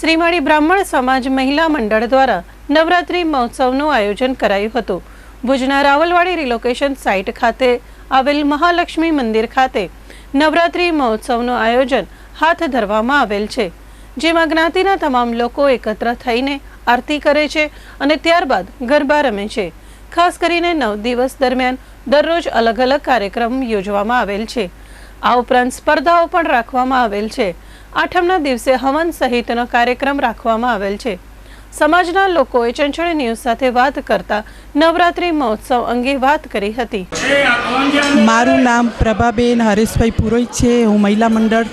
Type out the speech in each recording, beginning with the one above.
શ્રીમાળી બ્રાહ્મણ સમાજ મહિલા મંડળ દ્વારા નવરાત્રિ મહોત્સવનું આયોજન કરાયું હતું. ભુજના રાવલવાડી રિલોકેશન સાઇટ ખાતે આવેલ મહાલક્ષ્મી મંદિર ખાતે નવરાત્રિ મહોત્સવનું આયોજન હાથ ધરવામાં આવેલ છે. જેમાં જ્ઞાતિના તમામ લોકો એકત્ર થઈને આરતી કરે છે અને ત્યારબાદ ગરબા રમે છે. ખાસ કરીને નવ દિવસ દરમિયાન દરરોજ અલગ અલગ કાર્યક્રમ યોજવામાં આવેલ છે. આ ઉપરાંત સ્પર્ધાઓ પણ રાખવામાં આવેલ છે. આઠમના દિવસે હવન સહિતનો કાર્યક્રમ રાખવામાં આવેલ છે. સમાજના લોકોએ ચંચળ ન્યૂઝ સાથે વાત કરતા નવરાત્રિ મહોત્સવ અંગે વાત કરી હતી. મારું નામ પ્રભાબેન હરેશભાઈ પુરોહિત છે. હું મહિલા મંડળ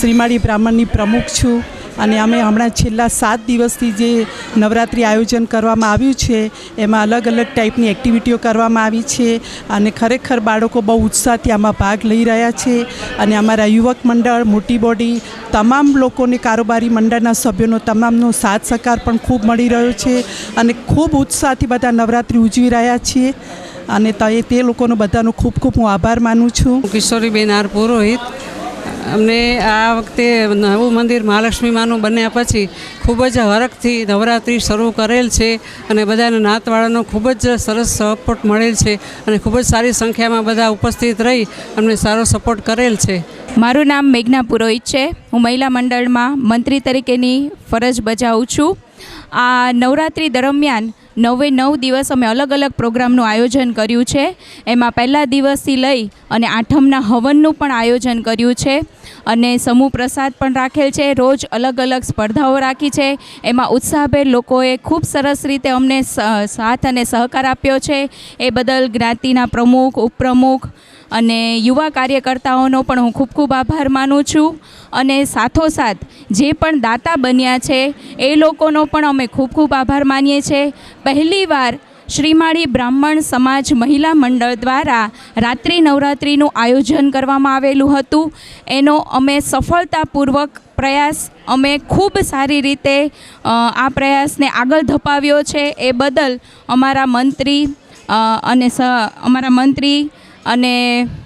શ્રીમાળી બ્રાહ્મણની પ્રમુખ છું. અને અમે હમણાં છેલ્લા સાત દિવસથી જે નવરાત્રિ આયોજન કરવામાં આવ્યું છે, એમાં અલગ અલગ ટાઈપની એક્ટિવિટીઓ કરવામાં આવી છે અને ખરેખર બાળકો બહુ ઉત્સાહથી આમાં ભાગ લઈ રહ્યા છે અને અમારા યુવક મંડળ, મોટી બોડી, તમામ લોકોને કારોબારી મંડળના સભ્યોનો તમામનો સાથ સહકાર પણ ખૂબ મળી રહ્યો છે અને ખૂબ ઉત્સાહથી બધા નવરાત્રિ ઉજવી રહ્યા છીએ અને તે લોકોનો બધાનો ખૂબ ખૂબ હું આભાર માનું છું. કિશોરીબેન આર પુરોહિત. અમને આ વખતે નવું મંદિર મહાલક્ષ્મી માનું બન્યા પછી ખૂબ જ હરખથી નવરાત્રિ શરૂ કરેલ છે અને બધાના નાતવાળાનો ખૂબ જ સરસ સપોર્ટ મળેલ છે અને ખૂબ જ સારી સંખ્યામાં બધા ઉપસ્થિત રહી અમને સારો સપોર્ટ કરેલ છે. મારું નામ મેઘના પુરોહિત છે. હું મહિલા મંડળમાં મંત્રી તરીકેની ફરજ બજાવું છું. આ નવરાત્રિ દરમિયાન નવે નવ દિવસ અમે અલગ અલગ પ્રોગ્રામનું આયોજન કર્યું છે. એમાં પહેલા દિવસથી લઈ અને આઠમના હવનનું પણ આયોજન કર્યું છે. અને સમૂહ પ્રસાદ પણ રાખેલ છે. રોજ અલગ અલગ સ્પર્ધાઓ રાખી છે. એમાં ઉત્સાહભેર લોકોએ ખૂબ સરસ રીતે અમને સાથ અને સહકાર આપ્યો છે. એ બદલ જ્ઞાતિના પ્રમુખ, ઉપપ્રમુખ અને યુવા કાર્યકર્તાઓનો પણ હું ખૂબ ખૂબ આભાર માનું છું. અને સાથોસાથ જે પણ દાતા બન્યા છે, એ લોકોનો પણ અમે ખૂબ ખૂબ આભાર માનીએ છીએ પહેલીવાર શ્રીમાળી બ્રાહ્મણ સમાજ મહિલા મંડળ દ્વારા રાત્રિ નવરાત્રિનું આયોજન કરવામાં આવેલું હતું. એનો અમે સફળતાપૂર્વક પ્રયાસ, અમે ખૂબ સારી રીતે આ પ્રયાસને આગળ ધપાવ્યો છે. એ બદલ અમારા મંત્રી અને અમારા મંત્રી અને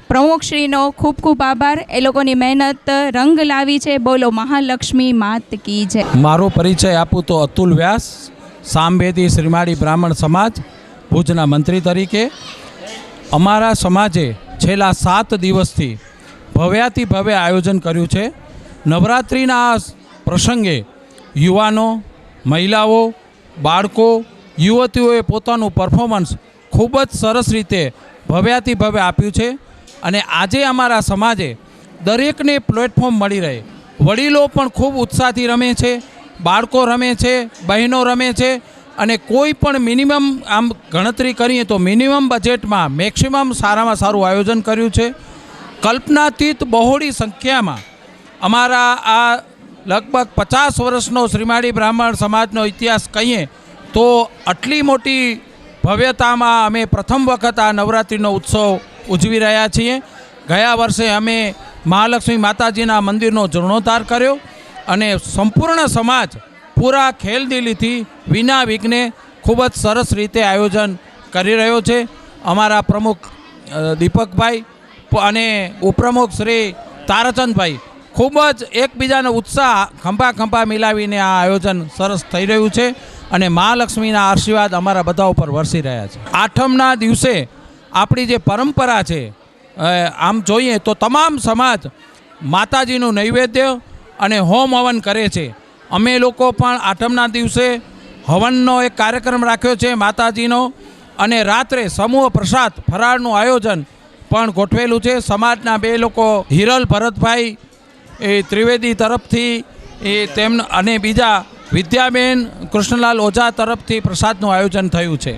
પ્રમુખશ્રીનો ખૂબ ખૂબ આભાર. એ લોકોની મહેનત રંગ લાવી છે. બોલો, મહાલક્ષ્મી માત કી જય. મારો પરિચય આપું તો અતુલ વ્યાસ. સામવેદી શ્રીમાળી બ્રાહ્મણ સમાજ ભુજના મંત્રી તરીકે. અમારા સમાજે છેલ્લા સાત દિવસથી ભવ્યાતિ ભવ્ય આયોજન કર્યું છે. નવરાત્રિના આ પ્રસંગે યુવાનો, મહિલાઓ, બાળકો, યુવતીઓએ પોતાનું પરફોર્મન્સ ખૂબ જ સરસ રીતે ભવ્યાતિ ભવ્ય આપ્યું છે અને આજે અમારા સમાજે દરેકને પ્લેટફોર્મ મળી રહે. વડીલો પણ ખૂબ ઉત્સાહથી રમે છે. બાળકો રમે છે, બહેનો રમે છે અને કોઈ પણ મિનિમમ આમ ગણતરી કરીએ તો મિનિમમ બજેટમાં મેક્સિમમ સારામાં સારું આયોજન કર્યું છે. કલ્પનાતીત બહોળી સંખ્યામાં અમારા આ લગભગ પચાસ વર્ષનો શ્રીમાળી બ્રાહ્મણ સમાજનો ઇતિહાસ કહીએ તો આટલી મોટી ભવ્યતામાં અમે પ્રથમ વખત આ નવરાત્રિનો ઉત્સવ ઉજવી રહ્યા છીએ. ગયા વર્ષે અમે મહાલક્ષ્મી માતાજીના મંદિરનો જીર્ણોદ્ધાર કર્યો. અને સંપૂર્ણ સમાજ પૂરા ખેલદિલીથી વિના વિઘ્ને ખૂબ જ સરસ રીતે આયોજન કરી રહ્યો છે. અમારા પ્રમુખ દીપકભાઈ અને ઉપપ્રમુખ શ્રી તારાચંદભાઈ ખૂબ જ એકબીજાનો ઉત્સાહ ખંભા ખંભા મિલાવીને આ આયોજન સરસ થઈ રહ્યું છે અને મહાલક્ષ્મીના આશીર્વાદ અમારા બધા ઉપર વરસી રહ્યા છે. આઠમના દિવસે આપણી જે પરંપરા છે આમ જોઈએ તો તમામ સમાજ માતાજીનું નૈવેદ્ય અને હોમ હવન કરે છે. અમે લોકો પણ આઠમના દિવસે હવનનો એક કાર્યક્રમ રાખ્યો છે માતાજીનો અને રાત્રે સમૂહ પ્રસાદ ફરાળનું આયોજન પણ ગોઠવેલું છે. સમાજના બે લોકો, હિરલ ભરતભાઈ એ ત્રિવેદી તરફથી, એ તેમ અને બીજા વિદ્યાબેન કૃષ્ણલાલ ઓઝા તરફથી પ્રસાદનું આયોજન થયું છે.